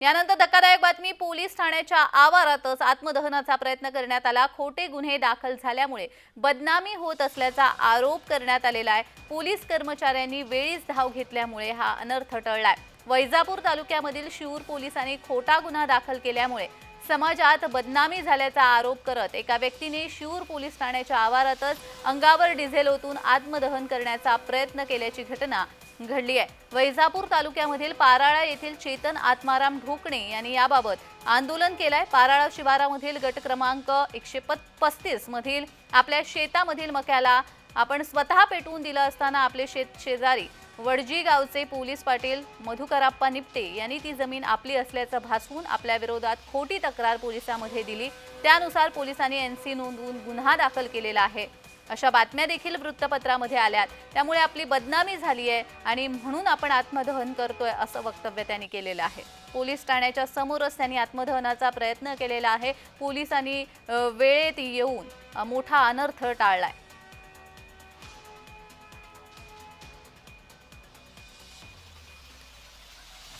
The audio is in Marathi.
यानंतर धक्कादायक बातमी पोलीस ठाण्याच्या आवारातच आत्मदहनाचा प्रयत्न करण्यात आला. खोटे गुन्हे दाखल झाल्यामुळे बदनामी होत असल्याचा आरोप करण्यात आलेला आहे. पोलीस कर्मचाऱ्यांनी वेळीच धाव घेतल्यामुळे हा अनर्थ टळलाय. वैजापूर तालुक्यामधील शिऊर पोलिसांनी खोटा गुन्हा दाखल केल्यामुळे समाजात बदनामी झाल्याचा आरोप करत एका व्यक्तीने शिऊर पोलीस ठाण्याच्या आवारातच अंगावर डिझेल ओतून आत्मदहन करण्याचा प्रयत्न केल्याची घटना घडली आहे. वैजापूर तालुक्यामधील पाराळा येथील चेतन आत्माराम ढोकणे यांनी याबाबत आंदोलन केलंय. पाराळा शिवारामधील गट क्रमांक एकशे पस्तीस मधील आपल्या शेतामधील मक्याला आपण स्वतः पेटवून दिलं असताना आपले शेत शेजारी वडजी गावचे पोलीस पाटील मधुकराप्पा निपटे यांनी ती जमीन आपली असल्याचं भासवून आपल्या विरोधात खोटी तक्रार पोलिसांमध्ये दिली. त्यानुसार पोलिसांनी एनसी नोंदवून गुन्हा दाखल केलेला आहे. अशा बातम्या देखील वृत्तपत्रामध्ये आल्यात. त्यामुळे आपली बदनामी झाली आहे आणि म्हणून आपण आत्मदहन करतोय असं वक्तव्य त्यांनी केलेलं आहे. पोलीस ठाण्याच्या समोरच त्यांनी आत्मदहनाचा प्रयत्न केलेला आहे. पोलिसांनी वेळेत येऊन मोठा अनर्थ टाळलाय.